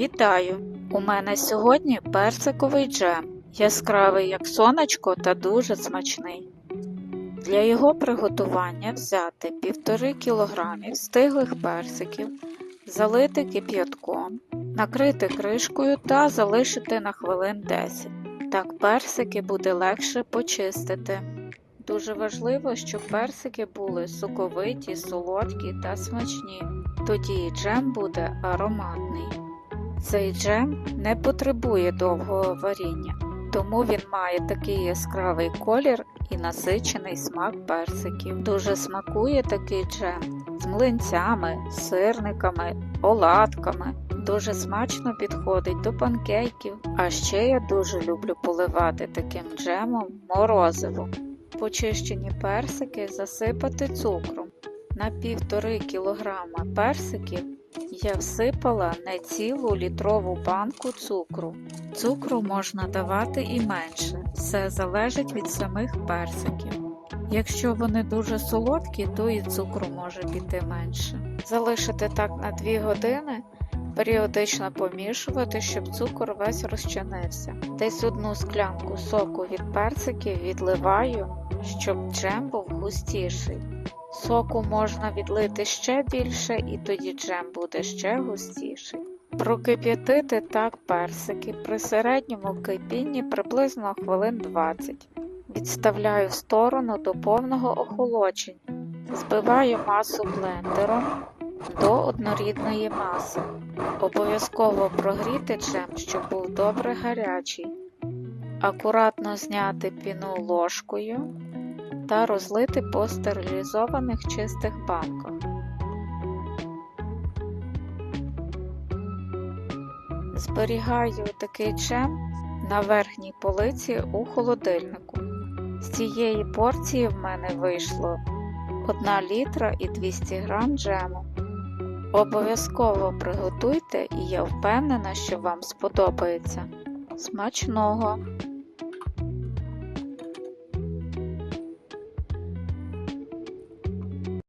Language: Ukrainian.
Вітаю! У мене сьогодні персиковий джем, яскравий як сонечко та дуже смачний. Для його приготування взяти 1,5 кг стиглих персиків, залити кип'ятком, накрити кришкою та залишити на хвилин 10. Так персики буде легше почистити. Дуже важливо, щоб персики були соковиті, солодкі та смачні. Тоді джем буде ароматний. Цей джем не потребує довгого варіння, тому він має такий яскравий колір і насичений смак персиків. Дуже смакує такий джем з млинцями, сирниками, оладками. Дуже смачно підходить до панкейків. А ще я дуже люблю поливати таким джемом морозиво. Почищені персики засипати цукром. На 1,5 кг персиків я всипала не цілу літрову банку цукру. Цукру можна давати і менше, все залежить від самих персиків. Якщо вони дуже солодкі, то і цукру може піти менше. Залишити так на 2 години, періодично помішувати, щоб цукор весь розчинився. Десь одну склянку соку від персиків відливаю, щоб джем був густіший. Соку можна відлити ще більше і тоді джем буде ще густіший. Прокип'ятити так персики при середньому кипінні приблизно хвилин 20. Відставляю в сторону до повного охолодження. Збиваю масу блендером до однорідної маси. Обов'язково прогріти джем, щоб був добре гарячий. Акуратно зняти піну ложкою та розлити по стерилізованих чистих банках. Зберігаю такий джем на верхній полиці у холодильнику. З цієї порції в мене вийшло 1 літра і 200 грам джему. Обов'язково приготуйте і я впевнена, що вам сподобається. Смачного!